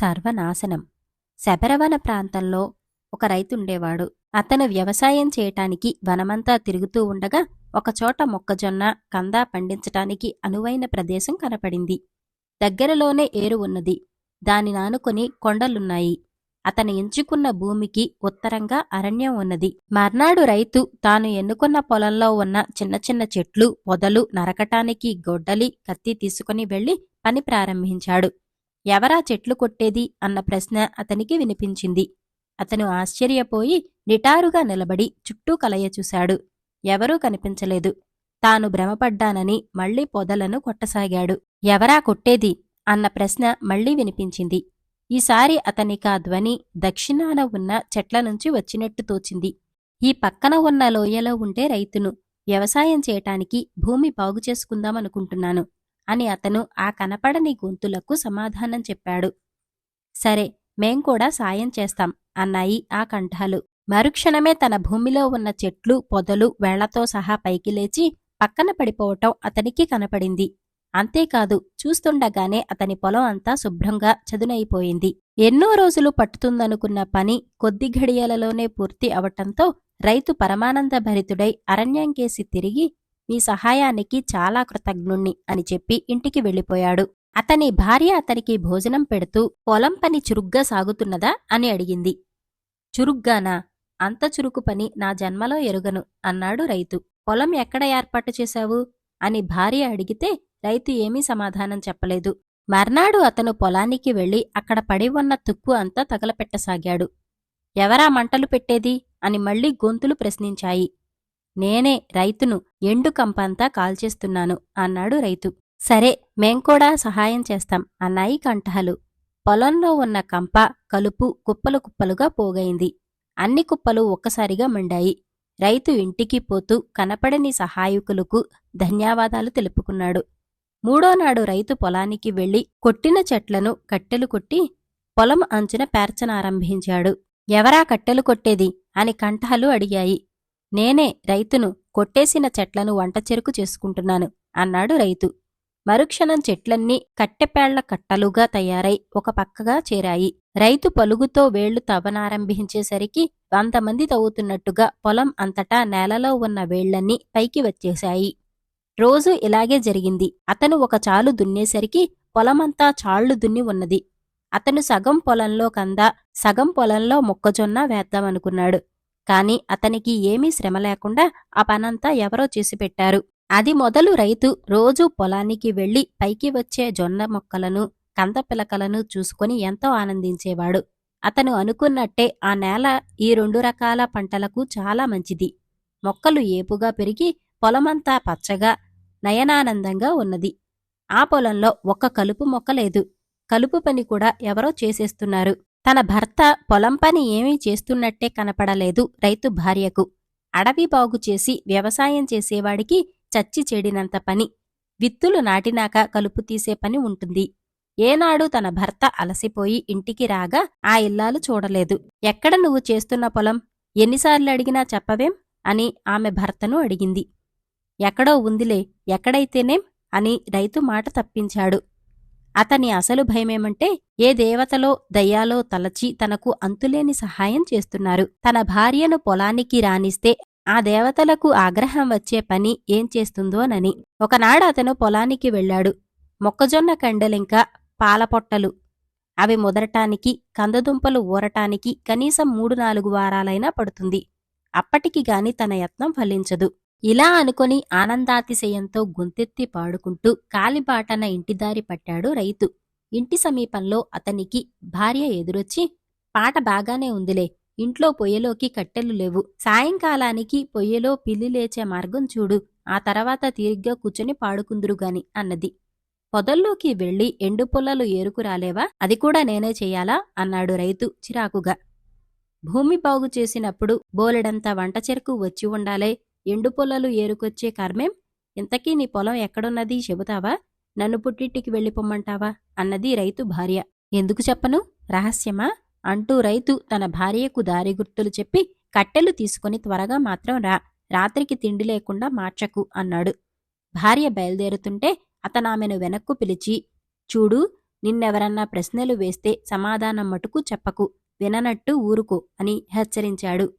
సర్వనాశనం. శబరవన ప్రాంతంలో ఒక రైతుండేవాడు. అతను వ్యవసాయం చేయటానికి వనమంతా తిరుగుతూ ఉండగా ఒకచోట మొక్కజొన్న కందా పండించటానికి అనువైన ప్రదేశం కనపడింది. దగ్గరలోనే ఏరు ఉన్నది. దాని నానుకొని కొండలున్నాయి. అతను ఎంచుకున్న భూమికి ఉత్తరంగా అరణ్యం ఉన్నది. మర్నాడు రైతు తాను ఎన్నుకున్న పొలంలో ఉన్న చిన్న చిన్న చెట్లు పొదలు నరకటానికి గొడ్డలి కత్తి తీసుకుని వెళ్ళి పని ప్రారంభించాడు. ఎవరా చెట్లు కొట్టేది అన్న ప్రశ్న అతనికి వినిపించింది. అతను ఆశ్చర్యపోయి నిటారుగా నిలబడి చుట్టూ కలయచూశాడు ఎవరూ కనిపించలేదు. తాను భ్రమపడ్డానని మళ్ళీ పొదలను కొట్టసాగాడు. ఎవరా కొట్టేది? అన్న ప్రశ్న మళ్ళీ వినిపించింది. ఈసారి అతనికా ధ్వని దక్షిణాన ఉన్న చెట్ల నుంచి వచ్చినట్టు తోచింది. ఈ పక్కన ఉన్న లోయలో ఉండే రైతును వ్యవసాయం చేయటానికి భూమి బాగు చేసుకుందామనుకుంటున్నాను అని అతను ఆ కనపడని గొంతులకు సమాధానం చెప్పాడు. సరే మేం కూడా సాయం చేస్తాం అన్నాయి ఆ కంఠాలు. మరుక్షణమే తన భూమిలో ఉన్న చెట్లు పొదలు వేళ్ళతో సహా పైకి లేచి పక్కన పడిపోవటం అతనికి కనపడింది. అంతేకాదు చూస్తుండగానే అతని పొలం అంతా శుభ్రంగా చదునైపోయింది. ఎన్నో రోజులు పట్టుతుందనుకున్న పని కొద్ది ఘడియలలోనే పూర్తి అవటంతో రైతు పరమానంద భరితుడై అరణ్యంకేసి తిరిగి మీ సహాయానికి చాలా కృతజ్ఞుణ్ణి అని చెప్పి ఇంటికి వెళ్ళిపోయాడు. అతని భార్య అతనికి భోజనం పెడుతూ పొలం పని చురుగ్గా సాగుతున్నదా? అని అడిగింది. చురుగ్గానా? అంత చురుకు పని నా జన్మలో ఎరుగను అన్నాడు రైతు. పొలం ఎక్కడ ఏర్పాటు చేశావు? అని భార్య అడిగితే రైతు ఏమీ సమాధానం చెప్పలేదు. మర్నాడు అతను పొలానికి వెళ్ళి అక్కడ పడి ఉన్న తుక్కు అంతా తగలపెట్టసాగాడు. ఎవరా మంటలు పెట్టేది? అని మళ్ళీ గొంతులు ప్రశ్నించాయి. నేనే రైతును ఎండు కంపంతా కాల్చేస్తున్నాను అన్నాడు రైతు. సరే మేం కూడా సహాయం చేస్తాం అన్నాయి కంఠాలు పొలంలో ఉన్న కంప కలుపు కుప్పలు కుప్పలుగా పోగైంది. అన్ని కుప్పలు ఒక్కసారిగా మండాయి. రైతు ఇంటికి పోతూ కనపడని సహాయకులకు ధన్యవాదాలు తెలుపుకున్నాడు. మూడోనాడు రైతు పొలానికి వెళ్ళి కొట్టిన చెట్లను కట్టెలు కొట్టి పొలం అంచున పేర్చనారంభించాడు. ఎవరా కట్టెలు కొట్టేది అని కంఠాలు అడిగాయి. నేనే రైతును కొట్టేసిన చెట్లను వంట చెరుకు చేసుకుంటున్నాను అన్నాడు రైతు. మరుక్షణం చెట్లన్నీ కట్టెపేళ్ళ కట్టలుగా తయారై ఒక పక్కగా చేరాయి. రైతు పలుగుతో వేళ్ళు తవ్వనారంభించేసరికి వంద మంది తవ్వుతున్నట్టుగా పొలం అంతటా నేలలో ఉన్న వేళ్ళన్నీ పైకి వచ్చేశాయి. రోజు ఇలాగే జరిగింది. అతను ఒక చాలు దున్నేసరికి పొలమంతా చాళ్ళు దున్ని ఉన్నది. అతను సగం పొలంలో కంద సగం పొలంలో మొక్కజొన్న వేద్దామనుకున్నాడు. కాని అతనికి ఏమీ శ్రమ లేకుండా ఆ పనంతా ఎవరో చేసి పెట్టారు. అది మొదలు రైతు రోజూ పొలానికి వెళ్ళి పైకి వచ్చే జొన్న మొక్కలను కంద పిలకలను చూసుకొని ఎంతో ఆనందించేవాడు. అతను అనుకున్నట్టే ఆ నేల ఈ రెండు రకాల పంటలకు చాలా మంచిది. మొక్కలు ఏపుగా పెరిగి పొలమంతా పచ్చగా నయనానందంగా ఉన్నది. ఆ పొలంలో ఒక్క కలుపు మొక్క లేదు. కలుపు పని కూడా ఎవరో చేసేస్తున్నారు. తన భర్త పొలం పని ఏమీ చేస్తున్నట్టే కనపడలేదు రైతు భార్యకు. అడవి బాగు చేసి వ్యవసాయం చేసేవాడికి చచ్చి చెడినంత పని. విత్తులు నాటినాక కలుపు తీసే పని ఉంటుంది. ఏనాడు తన భర్త అలసిపోయి ఇంటికి రాగా ఆ ఇల్లాలు చూడలేదు. ఎక్కడ నువ్వు చేస్తున్న పొలం? ఎన్నిసార్లు అడిగినా చెప్పవేం అని ఆమె భర్తను అడిగింది. ఎక్కడో ఉందిలే ఎక్కడైతేనేం అని రైతు మాట తప్పించాడు. అతని అసలు భయమేమంటే ఏ దేవతలో దయ్యాలో తలచి తనకు అంతులేని సహాయం చేస్తున్నారు. తన భార్యను పొలానికి రానిస్తే ఆ దేవతలకు ఆగ్రహం వచ్చే పని ఏం చేస్తుందోనని ఒకనాడు అతను పొలానికి వెళ్ళాడు. మొక్కజొన్న కండలింకా పాలపొట్టలు అవి ముదరటానికి కందదుంపలు ఊరటానికి కనీసం మూడు నాలుగు వారాలైనా పడుతుంది. అప్పటికి గాని తన యత్నం ఫలించదు. ఇలా అనుకొని ఆనందాతిశయంతో గొంతెత్తి పాడుకుంటూ కాలిబాటన ఇంటిదారి పట్టాడు రైతు. ఇంటి సమీపంలో అతనికి భార్య ఎదురొచ్చి పాట బాగానే ఉందిలే ఇంట్లో పొయ్యలోకి కట్టెలు లేవు సాయంకాలానికి పొయ్యలో పిల్లి లేచే మార్గం చూడు ఆ తర్వాత తీరిగ్గా కూర్చొని పాడుకుందురుగాని అన్నది. పొదల్లోకి వెళ్ళి ఎండు పొల్లలు ఏరుకురాలేవా అది కూడా నేనే చెయ్యాలా? అన్నాడు రైతు చిరాకుగా. భూమి బాగు చేసినప్పుడు బోలెడంత వంట చెరకు వచ్చి ఉండాలే ఎండు పొలాలు ఏరుకొచ్చే కర్మేం? ఇంతకీ నీ పొలం ఎక్కడున్నది? చెబుతావా? నన్ను పుట్టింటికి వెళ్ళిపోమ్మంటావా? అన్నది రైతు భార్య. ఎందుకు చెప్పను? రహస్యమా? అంటూ రైతు తన భార్యకు దారి గుర్తులు చెప్పి కట్టెలు తీసుకుని త్వరగా మాత్రం రా. రాత్రికి తిండి లేకుండా మార్చకు అన్నాడు. భార్య బయలుదేరుతుంటే అతనామెను వెనక్కు పిలిచి చూడు నిన్నెవరన్నా ప్రశ్నలు వేస్తే సమాధానం మటుకు చెప్పకు. విననట్టు ఊరుకో అని హెచ్చరించాడు.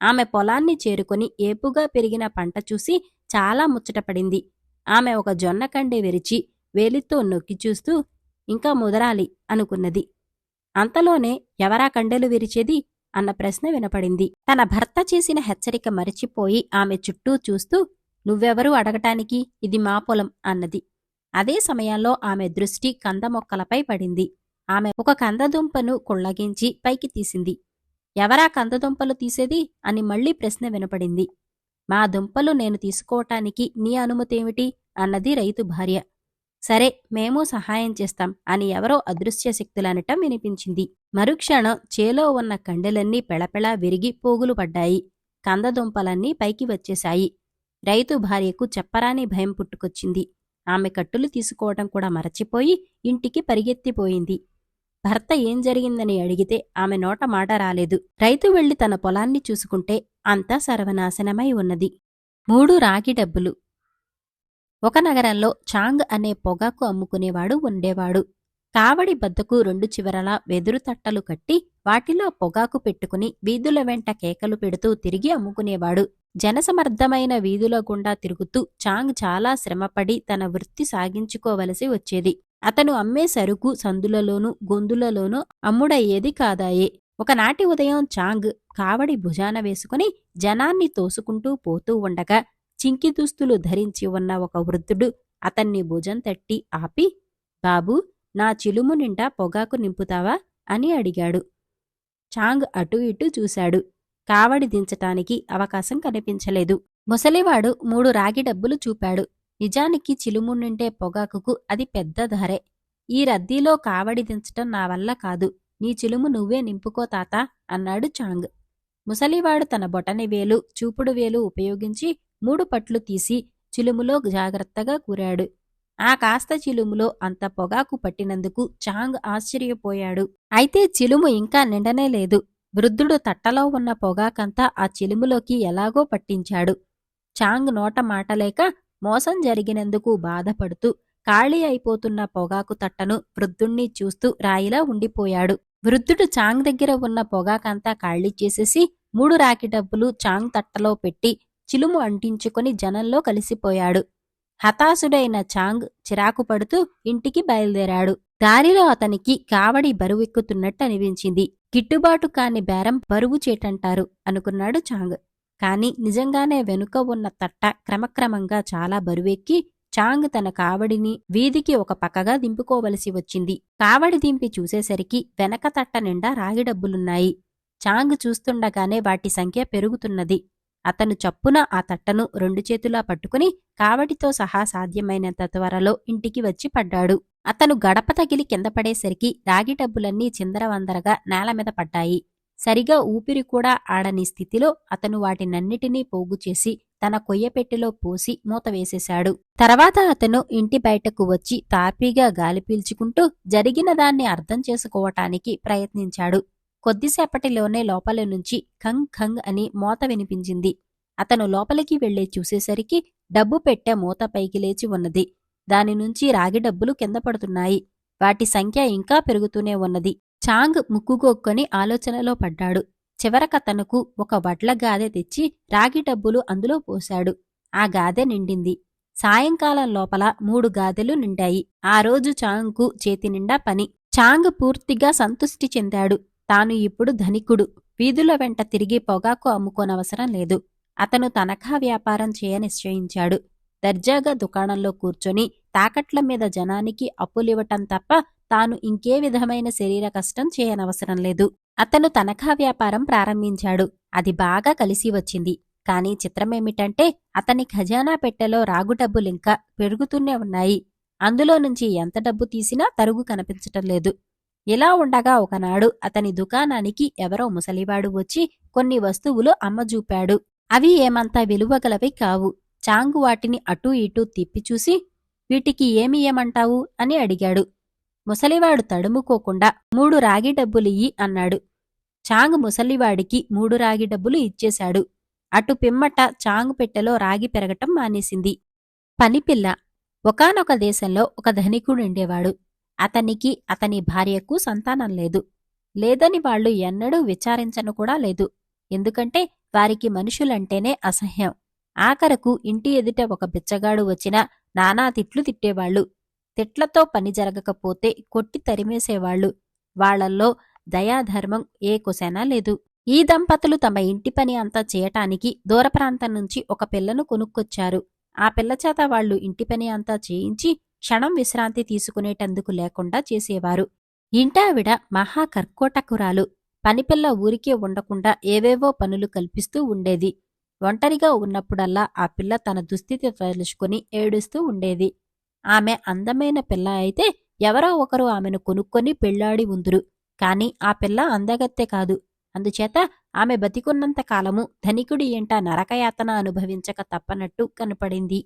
ఆమె పొలాన్ని చేరుకొని ఏపుగా పెరిగిన పంట చూసి చాలా ముచ్చటపడింది ఆమె ఒక జొన్న కండె విరిచి వేలితో నొక్కి చూస్తూ ఇంకా ముదరాలి అనుకున్నది. అంతలోనే ఎవరా కండెలు విరిచేది? అన్న ప్రశ్న వినపడింది. తన భర్త చేసిన హెచ్చరిక మరిచిపోయి ఆమె చుట్టూ చూస్తూ నువ్వెవరూ అడగటానికి? ఇది మా పొలం అన్నది. అదే సమయంలో ఆమె దృష్టి కంద మొక్కలపై పడింది. ఆమె ఒక కందదుంపను కుళ్ళగించి పైకి తీసింది. ఎవరా కందదుంపలు తీసేది అని మళ్ళీ ప్రశ్న వినపడింది. మా దుంపలు నేను తీసుకోవటానికి నీ అనుమతేమిటి? అన్నది రైతు భార్య. సరే మేము సహాయం చేస్తాం అని ఎవరో అదృశ్య శక్తులనటం వినిపించింది. మరుక్షణం చేలో ఉన్న కండెలన్నీ పెళపెళా విరిగి పోగులు పడ్డాయి. కందదుంపలన్నీ పైకి వచ్చేశాయి. రైతు భార్యకు చెప్పరాని భయం పుట్టుకొచ్చింది. ఆమె కట్టులు తీసుకోవటం కూడా మరచిపోయి ఇంటికి పరిగెత్తిపోయింది. భర్త ఏం జరిగిందని అడిగితే ఆమె నోట మాట రాలేదు. రైతు వెళ్ళి తన పొలాన్ని చూసుకుంటే అంతా సర్వనాశనమై ఉన్నది. మూడు రాగి డబ్బులు. ఒక నగరంలో చాంగ్ అనే పొగాకు అమ్ముకునేవాడు ఉండేవాడు. కావడి బద్దకు రెండు చివరలా వెదురు తట్టలు కట్టి వాటిలో పొగాకు పెట్టుకుని వీధుల వెంట కేకలు పెడుతూ తిరిగి అమ్ముకునేవాడు. జనసమర్థమైన వీధుల గుండా తిరుగుతూ చాంగ్ చాలా శ్రమపడి తన వృత్తి సాగించుకోవలసి వచ్చేది. అతను అమ్మే సరుకు సందులలోనూ గొందులలోనూ అమ్ముడయ్యేది కాదాయే. ఒకనాటి ఉదయం చాంగ్ కావడి భుజాన వేసుకుని జనాన్ని తోసుకుంటూ పోతూ ఉండగా చింకి దుస్తులు ధరించి ఉన్న ఒక వృద్ధుడు అతన్ని భుజం తట్టి ఆపి బాబూ నా చిలుము నిండా పొగాకు నింపుతావా? అని అడిగాడు. చాంగ్ అటూ ఇటూ చూశాడు. కావడి దించటానికి అవకాశం కనిపించలేదు. ముసలివాడు మూడు రాగి డబ్బులు చూపాడు. నిజానికి చిలుము పొగాకుకు అది పెద్ద ధరే. ఈ రద్దీలో కావడి దించటం నా వల్ల కాదు. నీ చిలుము నువ్వే నింపుకో తాతా అన్నాడు చాంగ్. ముసలివాడు తన బొటని వేలు చూపుడు వేలు ఉపయోగించి మూడు పట్లు తీసి చిలుములో జాగ్రత్తగా కూరాడు. ఆ కాస్త చిలుములో అంత పొగాకు పట్టినందుకు చాంగ్ ఆశ్చర్యపోయాడు. అయితే చిలుము ఇంకా నిండనే లేదు. వృద్ధుడు తట్టలో ఉన్న పొగాకంతా ఆ చిలుములోకి ఎలాగో పట్టించాడు. చాంగ్ నోట మాటలేక మోసం జరిగినందుకు బాధపడుతూ ఖాళీ అయిపోతున్న పొగాకు తట్టను వృద్ధుణ్ణి చూస్తూ రాయిలా ఉండిపోయాడు. వృద్ధుడు చాంగ్ దగ్గర ఉన్న పొగాకంతా ఖాళీ చేసేసి మూడు రాకి డబ్బులు చాంగ్ తట్టలో పెట్టి చిలుము అంటించుకొని జనంలో కలిసిపోయాడు. హతాశుడైన చాంగ్ చిరాకు పడుతూ ఇంటికి బయలుదేరాడు. దారిలో అతనికి కావడి బరువెక్కుతున్నట్టు అనిపించింది. గిట్టుబాటు కాని బేరం బరువు చేటంటారు అనుకున్నాడు చాంగ్. కాని నిజంగానే వెనుక ఉన్న తట్ట క్రమక్రమంగా చాలా బరువెక్కి చాంగ్ తన కావడిని వీధికి ఒక పక్కగా దింపుకోవలసి వచ్చింది. కావడి దింపి చూసేసరికి వెనక తట్ట నిండా రాగి డబ్బులున్నాయి. చాంగ్ చూస్తుండగానే వాటి సంఖ్య పెరుగుతున్నది. అతను చప్పున ఆ తట్టను రెండు చేతులా పట్టుకుని కావడితో సహా సాధ్యమైనంత త్వరలో ఇంటికి వచ్చి పడ్డాడు. అతను గడప తగిలి కింద పడేసరికి రాగి డబ్బులన్నీ చిందరవందరగా నేలమీద పడ్డాయి. సరిగా ఊపిరి కూడా ఆడని స్థితిలో అతను వాటినన్నిటినీ పోగుచేసి తన కొయ్యపెట్టెలో పోసి మూత వేసేశాడు. తర్వాత అతను ఇంటి బయటకు వచ్చి తాపీగా గాలి పీల్చుకుంటూ జరిగిన దాన్ని అర్థం చేసుకోవటానికి ప్రయత్నించాడు. కొద్దిసేపటిలోనే లోపల నుంచి ఖంగ్ ఖంగ్ అని మోత వినిపించింది. అతను లోపలికి వెళ్ళి చూసేసరికి డబ్బు పెట్టె మూత పైకి లేచి ఉన్నది. దాని నుంచి రాగి డబ్బులు కింద పడుతున్నాయి. వాటి సంఖ్య ఇంకా పెరుగుతూనే ఉన్నది. చాంగ్ ముక్కుగొక్కొని ఆలోచనలో పడ్డాడు. చివరకతనుకు ఒక వడ్ల గాదె తెచ్చి రాగి డబ్బులు అందులో పోశాడు. ఆ గాదె నిండింది. సాయంకాలం లోపల మూడు గాదెలు నిండాయి. ఆ రోజు చాంగ్కు చేతి నిండా పని. చాంగ్ పూర్తిగా సంతుష్టి చెందాడు. తాను ఇప్పుడు ధనికుడు. వీధుల వెంట తిరిగి పొగాకు అమ్ముకోనవసరం లేదు. అతను తనఖా వ్యాపారం చేయ నిశ్చయించాడు. దర్జాగా దుకాణంలో కూర్చొని తాకట్ల మీద జనానికి అప్పులివ్వటం తప్ప తాను ఇంకే విధమైన శరీర కష్టం చేయనవసరం లేదు. అతను తనఖా వ్యాపారం ప్రారంభించాడు. అది బాగా కలిసి వచ్చింది. కాని చిత్రమేమిటంటే అతని ఖజానా పెట్టెలో రాగు డబ్బులింకా పెరుగుతూనే ఉన్నాయి. అందులో నుంచి ఎంత డబ్బు తీసినా తరుగు కనిపించటం లేదు. ఇలా ఉండగా ఒకనాడు అతని దుకాణానికి ఎవరో ముసలివాడు వచ్చి కొన్ని వస్తువులు అమ్మజూపాడు. అవి ఏమంతా విలువగలవి కావు. చాంగు వాటిని అటూ ఇటూ తిప్పిచూసి వీటికి ఏమి ఏమంటావు అని అడిగాడు. ముసలివాడు తడుముకోకుండా మూడు రాగి డబ్బులియ్యి అన్నాడు. చాంగ్ ముసలివాడికి మూడు రాగి డబ్బులు ఇచ్చేశాడు. అటు పిమ్మట చాంగ్ పెట్టెలో రాగి పెరగటం మానేసింది. పనిపిల్ల ఒకానొక దేశంలో ఒక ధనికుడుండేవాడు. అతనికి అతని భార్యకు సంతానం లేదు. లేదని వాళ్ళు ఎన్నడూ విచారించను కూడా లేదు. ఎందుకంటే వారికి మనుషులంటేనే అసహ్యం. ఆఖరకు ఇంటి ఎదుట ఒక బిచ్చగాడు వచ్చినా నానా తిట్లు తిట్టేవాళ్ళు. తిట్లతో పని జరగకపోతే కొట్టి తరిమేసేవాళ్ళు. వాళ్ళల్లో దయాధర్మం ఏ కుశనా లేదు. ఈ దంపతులు తమ ఇంటి పని అంతా చేయటానికి దూర ప్రాంతం నుంచి ఒక పిల్లను కొనుక్కొచ్చారు. ఆ పిల్ల చేత వాళ్ళు ఇంటి పని అంతా చేయించి క్షణం విశ్రాంతి తీసుకునేటందుకు లేకుండా చేసేవారు. ఇంటావిడ మహా కర్కోటకురాలు. పనిపిల్ల ఊరికే ఉండకుండా ఏవేవో పనులు కల్పిస్తూ ఉండేది. ఒంటరిగా ఉన్నప్పుడల్లా ఆ పిల్ల తన దుస్థితి తలుచుకుని ఏడుస్తూ ఉండేది. ఆమె అందమైన పిల్ల అయితే ఎవరో ఒకరు ఆమెను కొనుక్కొని పెళ్ళాడి ఉందురు. కాని ఆ పిల్ల అందగత్తె కాదు. అందుచేత ఆమె బతికున్నంత కాలము ధనికుడి ఎంట నరకయాతన అనుభవించక తప్పనట్టు కనపడింది.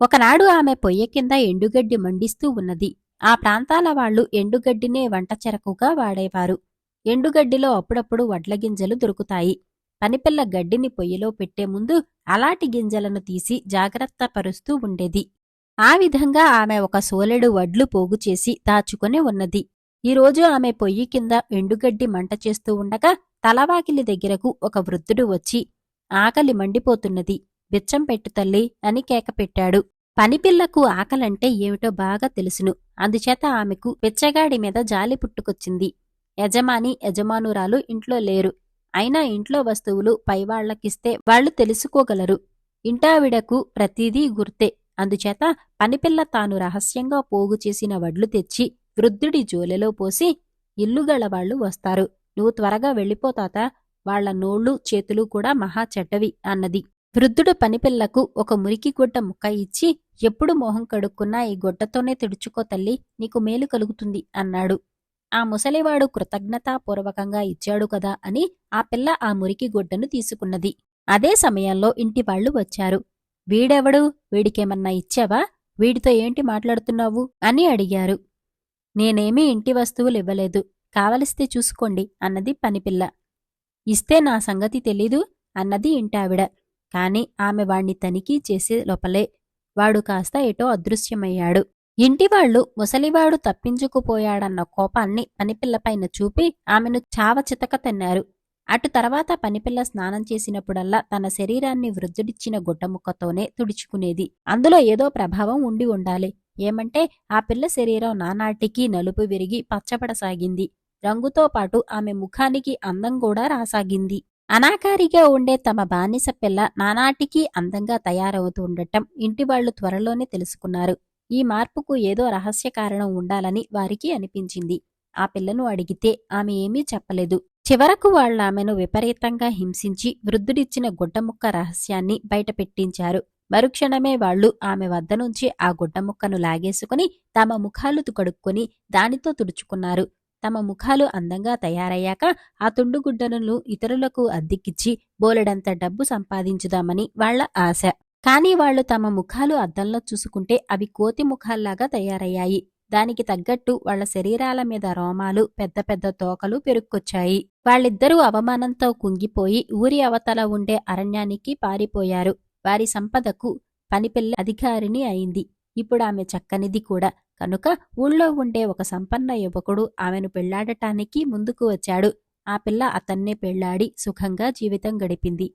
ఒకనాడు ఆమె పొయ్య కింద ఎండుగడ్డి మండిస్తూ ఉన్నది. ఆ ప్రాంతాల వాళ్ళు ఎండుగడ్డినే వంట చెరకుగా వాడేవారు. ఎండుగడ్డిలో అప్పుడప్పుడు వడ్ల గింజలు దొరుకుతాయి. పనిపిల్ల గడ్డిని పొయ్యిలో పెట్టే ముందు అలాంటి గింజలను తీసి జాగ్రత్త పరుస్తూ ఉండేది. ఆ విధంగా ఆమె ఒక సోలెడు వడ్లు పోగు చేసి దాచుకుని ఉన్నది. ఈరోజు ఆమె పొయ్యి కింద ఎండుగడ్డి మంట చేస్తూ ఉండగా తలవాకిలి దగ్గరకు ఒక వృద్ధుడు వచ్చి ఆకలి మండిపోతున్నది. బిచ్చం పెట్టు తల్లి అని కేకపెట్టాడు పనిపిల్లకు ఆకలంటే ఏమిటో బాగా తెలుసును. అందుచేత ఆమెకు బిచ్చగాడి మీద జాలి పుట్టుకొచ్చింది. యజమాని యజమానురాలు ఇంట్లో లేరు. అయినా ఇంట్లో వస్తువులు పైవాళ్ళకిస్తే వాళ్ళు తెలుసుకోగలరు. ఇంటావిడకు ప్రతిదీ గుర్తే. అందుచేత పనిపిల్ల తాను రహస్యంగా పోగు చేసిన వడ్లు తెచ్చి వృద్ధుడి జోలెలో పోసి ఇల్లుగలవాళ్ళు వస్తారు. నువ్వు త్వరగా వెళ్ళిపోతాత వాళ్ళ నోళ్ళు చేతులు కూడా మహా చెడ్డవి అన్నది. వృద్ధుడు పనిపిల్లకు ఒక మురికి గుడ్డ ముక్క ఇచ్చి ఎప్పుడు మొహం కడుక్కున్నా ఈ గుడ్డతోనే తుడుచుకో తల్లి నీకు మేలు కలుగుతుంది అన్నాడు. ఆ ముసలివాడు కృతజ్ఞతాపూర్వకంగా ఇచ్చాడు కదా అని ఆ పిల్ల ఆ మురికి గుడ్డను తీసుకున్నది. అదే సమయంలో ఇంటివాళ్ళు వచ్చారు. వీడెవడు? వీడికేమన్నా ఇచ్చావా? వీడితో ఏంటి మాట్లాడుతున్నావు? అని అడిగారు. నేనేమీ ఇంటి వస్తువులు ఇవ్వలేదు. కావలిస్తే చూసుకోండి అన్నది పనిపిల్ల. ఇస్తే నా సంగతి తెలీదు అన్నది ఇంటావిడ. కాని ఆమె వాణ్ణి తనిఖీ చేసే లోపలే వాడు కాస్త ఎటో అదృశ్యమయ్యాడు. ఇంటివాళ్ళు ముసలివాడు తప్పించుకుపోయాడన్న కోపాన్ని పనిపిల్లపైన చూపి ఆమెను చావచితక తిన్నారు. అటు తర్వాత పనిపిల్ల స్నానం చేసినప్పుడల్లా తన శరీరాన్ని వృద్ధుడిచ్చిన గుడ్డముక్కతోనే తుడుచుకునేది. అందులో ఏదో ప్రభావం ఉండి ఉండాలి. ఏమంటే ఆ పిల్ల శరీరం నానాటికి నలుపు విరిగి పచ్చపడసాగింది రంగుతో పాటు ఆమె ముఖానికి అందం కూడా రాసాగింది. అనాకారిగా ఉండే తమ బానిస పిల్ల నానాటికి అందంగా తయారవుతూ ఉండటం ఇంటివాళ్ళు త్వరలోనే తెలుసుకున్నారు. ఈ మార్పుకు ఏదో రహస్య కారణం ఉండాలని వారికి అనిపించింది. ఆ పిల్లను అడిగితే ఆమె ఏమీ చెప్పలేదు. చివరకు వాళ్ళామెను విపరీతంగా హింసించి వృద్ధుడిచ్చిన గుడ్డముక్క రహస్యాన్ని బయటపెట్టించారు. మరుక్షణమే వాళ్ళు ఆమె వద్ద నుంచి ఆ గుడ్డముక్కను లాగేసుకుని తమ ముఖాలు కడుక్కొని దానితో తుడుచుకున్నారు. తమ ముఖాలు అందంగా తయారయ్యాక ఆ తుండుగుడ్డను ఇతరులకు అద్దెకిచ్చి బోలెడంత డబ్బు సంపాదించుదామని వాళ్ళ ఆశ. కానీ వాళ్ళు తమ ముఖాలు అద్దంలో చూసుకుంటే అవి కోతి ముఖాల్లాగా తయారయ్యాయి. దానికి తగ్గట్టు వాళ్ళ శరీరాల మీద రోమాలు పెద్ద పెద్ద తోకలు పెరుక్కొచ్చాయి. వాళ్ళిద్దరూ అవమానంతో కుంగిపోయి ఊరి అవతల ఉండే అరణ్యానికి పారిపోయారు. వారి సంపదకు పనిపిల్ల అధికారిని అయింది. ఇప్పుడు ఆమె చక్కనిది కూడా. కనుక ఊళ్ళో ఉండే ఒక సంపన్న యువకుడు ఆమెను పెళ్ళాడటానికి ముందుకు వచ్చాడు. ఆ పిల్ల అతన్నే పెళ్ళాడి సుఖంగా జీవితం గడిపింది.